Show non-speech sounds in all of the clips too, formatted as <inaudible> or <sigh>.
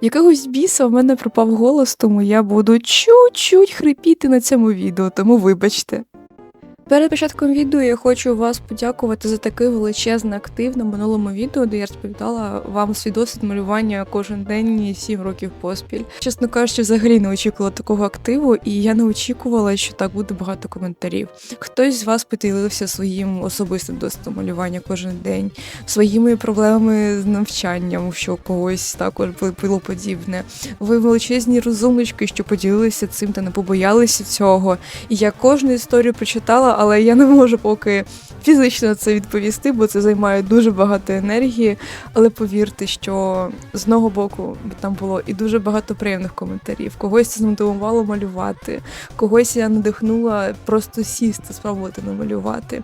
Якогось біса в мене пропав голос, тому я буду чуть-чуть хрипіти на цьому відео, тому вибачте. Перед початком відео я хочу вас подякувати за такий величезний актив на минулому відео, де я розповідала вам свій досвід малювання кожен день 7 років поспіль. Чесно кажучи, взагалі не очікувала такого активу, і я не очікувала, що так буде багато коментарів. Хтось з вас поділився своїм особистим досвідом малювання кожен день, своїми проблемами з навчанням, що когось також було подібне. Ви величезні розумнички, що поділилися цим та не побоялися цього. І я кожну історію прочитала, але я не можу поки фізично це відповісти, бо це займає дуже багато енергії. Але повірте, що з одного боку там було і дуже багато приємних коментарів. Когось це змотивувало малювати, когось я надихнула просто сісти, спробувати намалювати.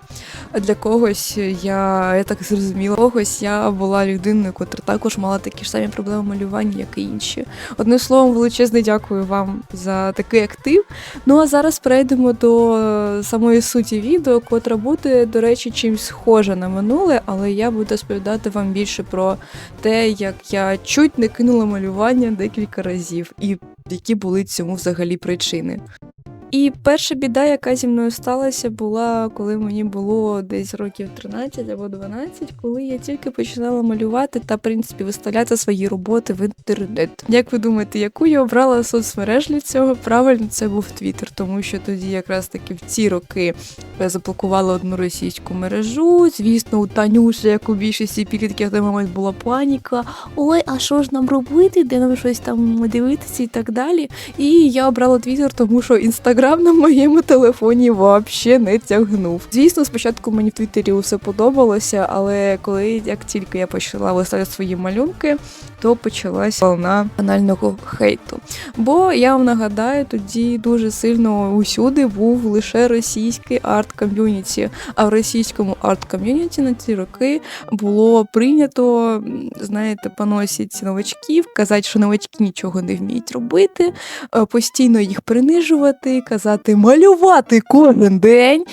А для когось я, я так зрозуміла, когось я була людиною, котра також мала такі ж самі проблеми малювання, як і інші. Одним словом, величезне дякую вам за такий актив. Ну а зараз перейдемо до самої суті відео, котра буде, до речі, чимось схожа на минуле, але я буду розповідати вам більше про те, як я чуть не кинула малювання декілька разів, і які були цьому взагалі причини. І перша біда, яка зі мною сталася, була, коли мені було десь років 13 або 12, коли я тільки починала малювати та, в принципі, виставляти свої роботи в інтернет. Як ви думаєте, яку я обрала соцмереж для цього? Правильно, це був Твіттер, тому що тоді, якраз таки в ці роки, я заблокувала одну російську мережу. Звісно, у Танюші, як у більшості підлітків, на момент була паніка. Ой, а що ж нам робити? Де нам щось там дивитися і так далі. І я обрала Твіттер, тому що інстаграм на моєму телефоні взагалі не тягнув. Звісно, спочатку мені в Твіттері усе подобалося, але коли як тільки я почала виставляти свої малюнки, то почалась волна банального хейту. Бо я вам нагадаю, тоді дуже сильно усюди був лише російський арт-ком'юніті. А в російському арт-ком'юніті на ці роки було прийнято, знаєте, поносять новачків, казати, що новачки нічого не вміють робити, е, постійно їх принижувати, казати малювати кожен день.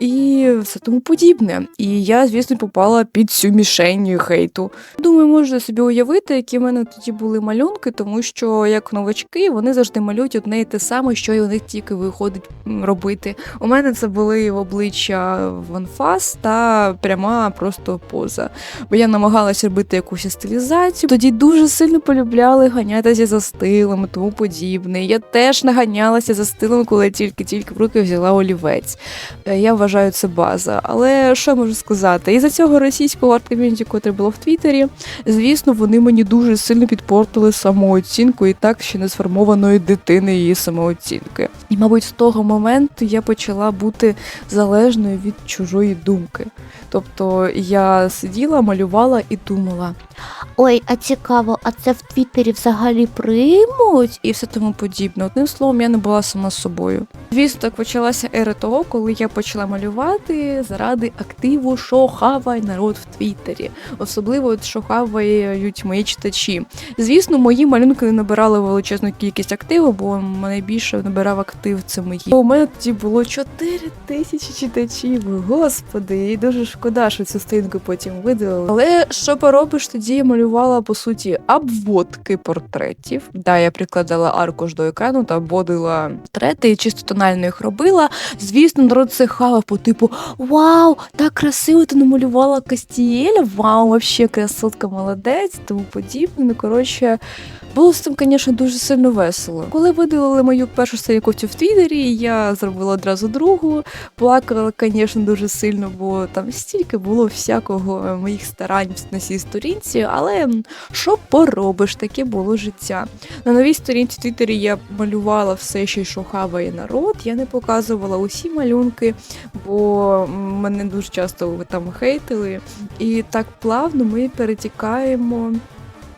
І все тому подібне. І я, звісно, попала під цю мішень хейту. Думаю, можна собі уявити, які в мене тоді були малюнки, тому що як новачки вони завжди малюють одне і те саме, що й у них тільки виходить робити. У мене це були обличчя в анфас та пряма просто поза. Бо я намагалася робити якусь стилізацію. Тоді дуже сильно полюбляли ганятися за стилем тому подібне. Я теж наганялася за стилем, коли тільки-тільки в руки взяла олівець. Е, Я вважаю це база. Але що я можу сказати? Із-за цього російського арт-ком'юніті, котре було в Твіттері, звісно, вони мені дуже сильно підпортили самооцінку і так ще не сформованої дитини її самооцінки. І, мабуть, з того моменту я почала бути залежною від чужої думки. Тобто я сиділа, малювала і думала, Ой, а цікаво, а це в Твіттері взагалі приймуть? і все тому подібне. Одним словом, я не була сама з собою. Звісно, так почалася ера того, коли я почала малювати заради активу, що хаває народ в Твіттері, особливо що хавають мої читачі. Звісно, мої малюнки не набирали величезну кількість активу, бо найбільше набирав актив це мої. У мене тоді було 4 тисячі читачів. Господи, і дуже шкода, що цю сторінку потім видалили. Але що поробиш, тоді я малювала по суті обводки портретів. Да, я прикладала аркуш до екрану та обводила портрети і чисто тонально їх робила. Звісно, народ це хавав по типу Вау, так красиво ти намалювала Кастієля, вау, вообще красотка, молодець, тому подібне. Ну, коротше, було з цим, звісно, дуже сильно весело. Коли видалили мою першу сторінку в Твіттері, я зробила одразу другу. Плакала, звісно, дуже сильно, бо там стільки було всякого моїх старань на цій сторінці, але що поробиш, таке було життя. На новій сторінці Твіттері я малювала все, ще що хаває народ. Я не показувала усі малюнки, бо мене дуже часто там хейтили. І так плавно ми перетікаємо.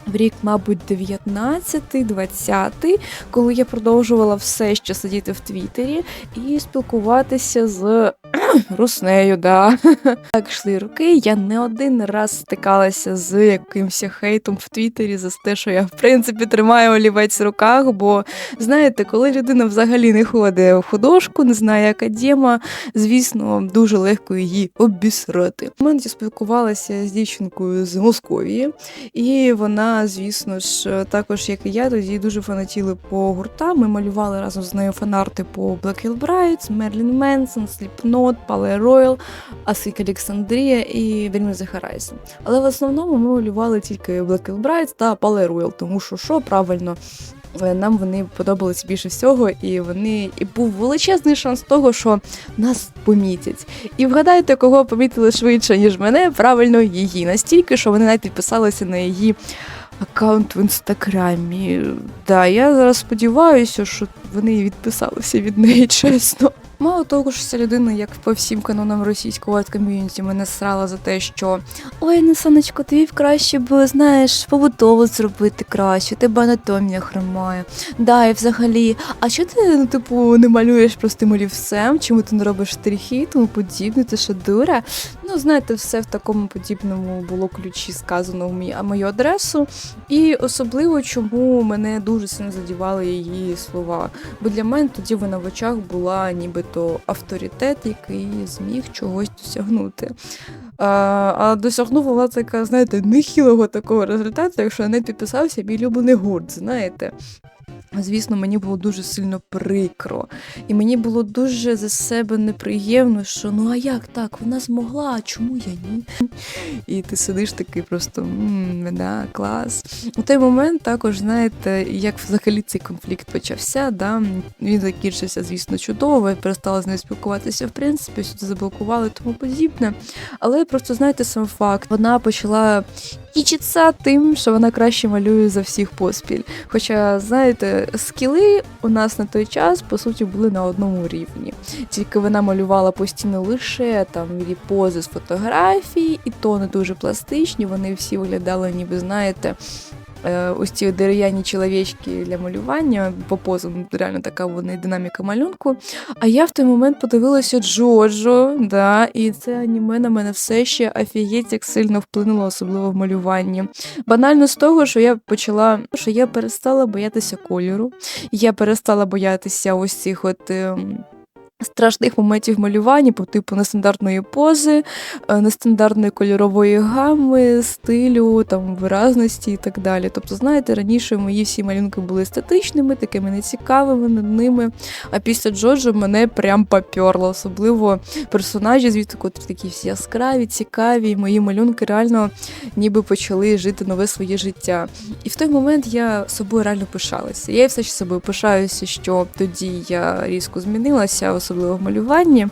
В рік, мабуть, 19-20, коли я продовжувала все ще сидіти в Твіттері і спілкуватися з <clears throat> Руснею, да. <laughs> Так йшли роки. Я не один раз стикалася з якимось хейтом в Твіттері за те, що я в принципі тримаю олівець в руках. Бо знаєте, коли людина взагалі не ходить в художку, не знає академа, звісно, дуже легко її обісрати. Момент я спілкувалася з дівчинкою з Московії, і вона, звісно ж, також як і я, тоді дуже фанатіли по гуртам. Ми малювали разом з нею фанарти по Black Hill Brides, Мерлін Менсон, Slipknot, Palais Royal, Асик Олександрія і Bring Me Але в основному ми малювали тільки Black Brides та Palais Royal, тому що що правильно. е, Нам вони подобалися більше всього, і вони і був величезний шанс того, що нас помітять. І вгадайте, кого помітили швидше, ніж мене, правильно її. Настільки, що вони навіть підписалися на її аккаунт в інстаграмі. Да, я зараз сподіваюся, що вони відписалися від неї <laughs> чесно. Мало того, що ця людина, як по всім канонам російського ком'юніті, мене срала за те, що ой, ну сонечко, тобі б краще було, знаєш, побутово зробити краще, тебе анатомія хромає. Да, і взагалі, а що ти, ну, типу, не малюєш простим олівцем, чому ти не робиш штрихи тому подібне, ти що дура? Ну, знаєте, все в такому подібному було ключі сказано в мій, мою адресу. І особливо, чому мене дуже сильно задівали її слова. Бо для мене тоді вона в очах була нібито авторитет, який зміг чогось досягнути. А, а досягнув вона така, знаєте, нехилого такого результату, якщо не підписався, мій улюблений гурт, знаєте. Звісно, мені було дуже сильно прикро. І мені було дуже за себе неприємно, що ну а як так? Вона змогла, а чому я ні? І ти сидиш такий просто «М, да, клас. У той момент також, знаєте, як взагалі цей конфлікт почався, да? він закінчився, звісно, чудово, я перестала з нею спілкуватися, в принципі, сюди заблокували тому подібне. Але просто знаєте сам факт, вона почала кічитися тим, що вона краще малює за всіх поспіль. Хоча, знаєте, скіли у нас на той час по суті були на одному рівні. Тільки вона малювала постійно лише там пози з фотографій, і то не дуже пластичні. Вони всі виглядали, ніби знаєте. Е, Ось ці дерев'яні чоловічки для малювання по позам реально така вони динаміка малюнку. А я в той момент подивилася Джоджо, да, і це аніме на мене все ще офігеть, як сильно вплинуло, особливо в малюванні. Банально з того, що я почала, що я перестала боятися кольору, я перестала боятися ось цих от. ем, Страшних моментів малювання, по типу нестандартної пози, е, нестандартної кольорової гами, стилю, там виразності і так далі. Тобто, знаєте, раніше мої всі малюнки були естетичними, такими нецікавими над ними. А після Джоджо мене прям поперло, особливо персонажі, звідти, котрі такі всі яскраві, цікаві. і Мої малюнки реально ніби почали жити нове своє життя. І в той момент я собою реально пишалася. Я все ще собою пишаюся, що тоді я різко змінилася, особливо в малюванні.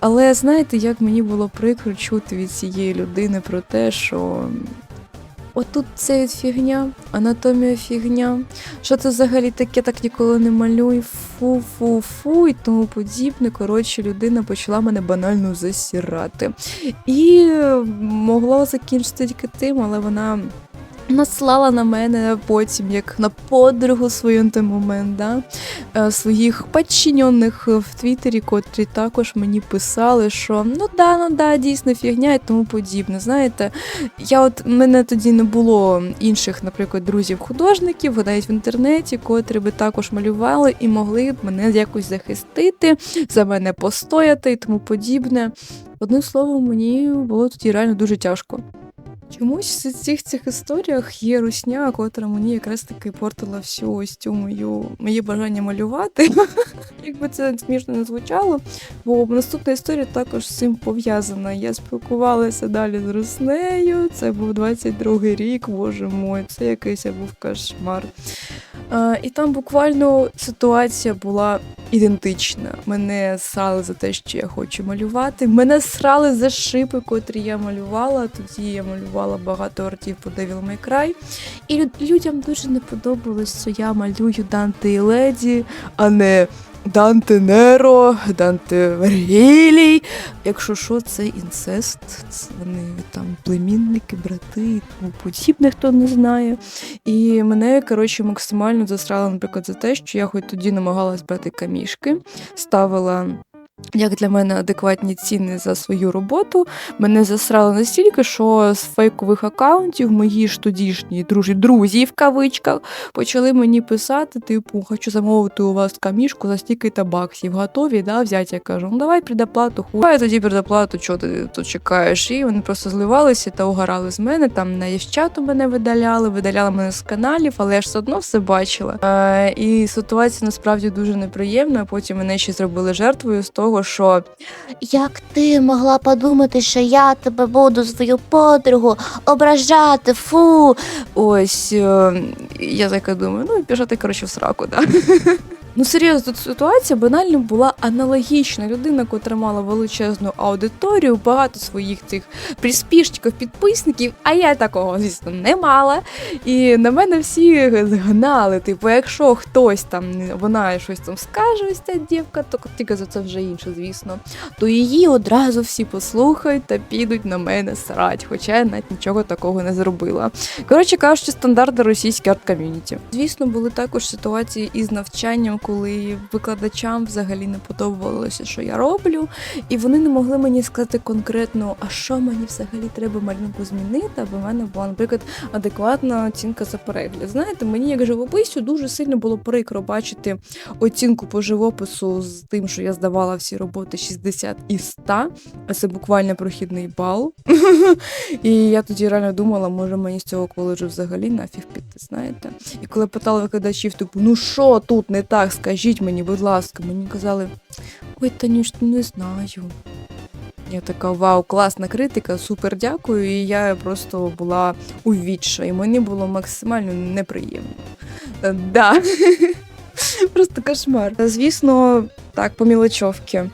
Але знаєте, як мені було прикро чути від цієї людини про те, що. Отут це фігня, анатомія фігня. Що це взагалі таке, так ніколи не малюй, фу, фу, фу і тому подібне. Коротше, людина почала мене банально засірати. І е, могло закінчити тільки тим, але вона наслала на мене потім, як на подругу свою на той момент, да? е, своїх підчинених в Твіттері, котрі також мені писали, що ну да, ну да, дійсно фігня і тому подібне. Знаєте, я от мене тоді не було інших, наприклад, друзів-художників, навіть в інтернеті, котрі би також малювали і могли б мене якось захистити, за мене постояти і тому подібне. Одним словом, мені було тоді реально дуже тяжко. Чомусь в цих цих історіях є русня, котра мені якраз таки портила всю ось цю мою моє бажання малювати. <laughs> Якби це смішно не звучало, бо наступна історія також з цим пов'язана. Я спілкувалася далі з Руснею. Це був 22-й рік, боже мой, це якийсь був кошмар. А, і там буквально ситуація була ідентична. Мене срали за те, що я хочу малювати. Мене срали за шипи, котрі я малювала. Тоді я малювала багато артів по Devil May Cry. І людям дуже не подобалось, що я малюю Данте і Леді, а не Данте Неро, Данте Вергілій. Якщо що, це інцест, це вони там племінники, брати і тому подібне, хто не знає. І мене, коротше, максимально засрало, наприклад, за те, що я хоч тоді намагалась брати камішки, ставила як для мене адекватні ціни за свою роботу. Мене засрали настільки, що з фейкових акаунтів мої ж тодішні дружі, друзі в кавичках почали мені писати: типу, хочу замовити у вас камішку за стільки та баксів. Готові, да, взяти? Я кажу, ну давай предоплату, хуй. Тоді предоплату, що ти тут чекаєш? І вони просто зливалися та угорали з мене. Там на євчату мене видаляли, видаляли мене з каналів, але я ж все одно все бачила. Е, і ситуація насправді дуже неприємна. Потім мене ще зробили жертвою з того, що Як ти могла подумати, що я тебе буду свою подругу ображати? Фу. Ось е, я так думаю, ну і пішати коротше в сраку, да. <laughs> Ну серйозно, тут ситуація банально була аналогічна. Людина, котра мала величезну аудиторію, багато своїх цих приспішників, підписників, а я такого, звісно, не мала. І на мене всі згнали. Типу, якщо хтось там вона щось там скаже, ось ця дівка, то тільки за це вже інше, звісно, то її одразу всі послухають та підуть на мене срать, хоча я навіть нічого такого не зробила. Коротше кажучи, стандарти російські арт-ком'юніті. Звісно, були також ситуації із навчанням, коли викладачам взагалі не подобалося, що я роблю, і вони не могли мені сказати конкретно, а що мені взагалі треба малюнку змінити, аби в мене була, наприклад, адекватна оцінка за перегляд. Знаєте, мені як живописцю дуже сильно було прикро бачити оцінку по живопису з тим, що я здавала всі роботи 60 із 100, а це буквально прохідний бал. <laughs> І я тоді реально думала, може мені з цього коледжу взагалі нафіг піти, знаєте. І коли питала викладачів, типу, ну що тут не так, скажіть мені, будь ласка, мені казали, ой, Танюш, ну не знаю. Я така, вау, класна критика, супер дякую. І я просто була у і Мені було максимально неприємно. Е, Да. <laughs> Просто кошмар. Звісно, так, по мілочовки.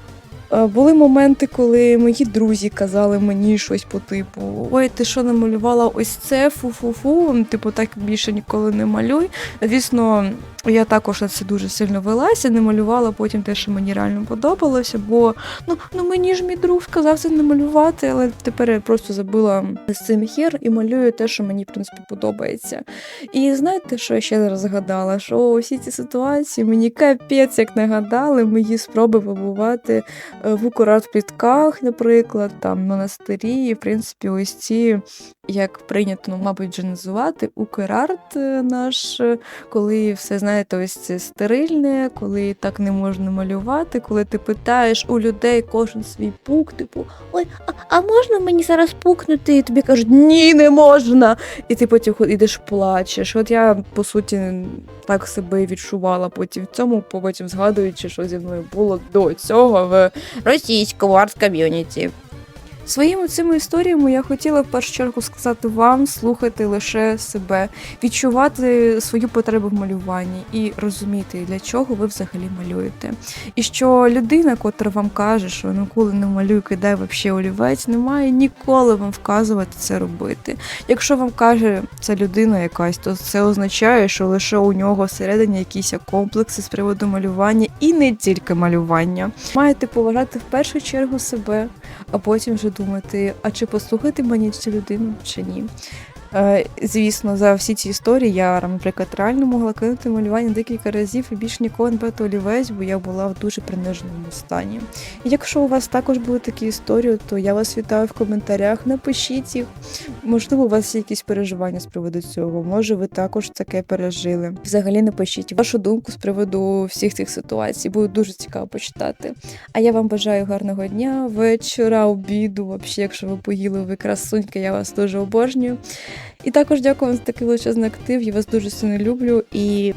Е, Були моменти, коли мої друзі казали мені щось по типу: Ой, ти що намалювала ось це, фу-фу-фу, типу, так більше ніколи не малюй. Звісно, я також на це дуже сильно велася, не малювала потім те, що мені реально подобалося, бо ну, ну мені ж мій друг сказав це не малювати, але тепер я просто забила з цим хер і малюю те, що мені в принципі подобається. І знаєте, що я ще зараз згадала? Що всі ці ситуації мені капець як нагадали мої спроби побувати в Украртплітках, наприклад, там монастирі, і в принципі, ось ці, як прийнято, ну, мабуть, вже називати, Украрт е, наш, е, коли все, знаєте, ось це стерильне, коли так не можна малювати, коли ти питаєш у людей кожен свій пук, типу, Ой, а, а можна мені зараз пукнути? і тобі кажуть, ні, не можна. І ти потім ідеш плачеш. От я, по суті, так себе відчувала потім в цьому, потім згадуючи, що зі мною було до цього в російському арт-ком'юніті. Своїми цими історіями я хотіла в першу чергу сказати вам слухати лише себе, відчувати свою потребу в малюванні і розуміти, для чого ви взагалі малюєте. І що людина, котра вам каже, що ніколи не малюй, кидай вообще олівець, не має ніколи вам вказувати це робити. Якщо вам каже ця людина якась, то це означає, що лише у нього всередині якісь комплекси з приводу малювання і не тільки малювання. Маєте поважати в першу чергу себе, а потім вже думати, а чи послухати мені цю людину, чи ні. Е, Звісно, за всі ці історії я, наприклад, реально могла кинути малювання декілька разів і більш ніколи не брати олівець, бо я була в дуже приниженому стані. Якщо у вас також були такі історії, то я вас вітаю в коментарях, напишіть їх. Можливо, у вас є якісь переживання з приводу цього. Може, ви також таке пережили. Взагалі напишіть вашу думку з приводу всіх цих ситуацій. Буде дуже цікаво почитати. А я вам бажаю гарного дня, вечора, обіду. Взагалі, якщо ви поїли, ви красунька, я вас дуже обожнюю. І також дякую вам за такий величезний актив. Я вас дуже сильно люблю і.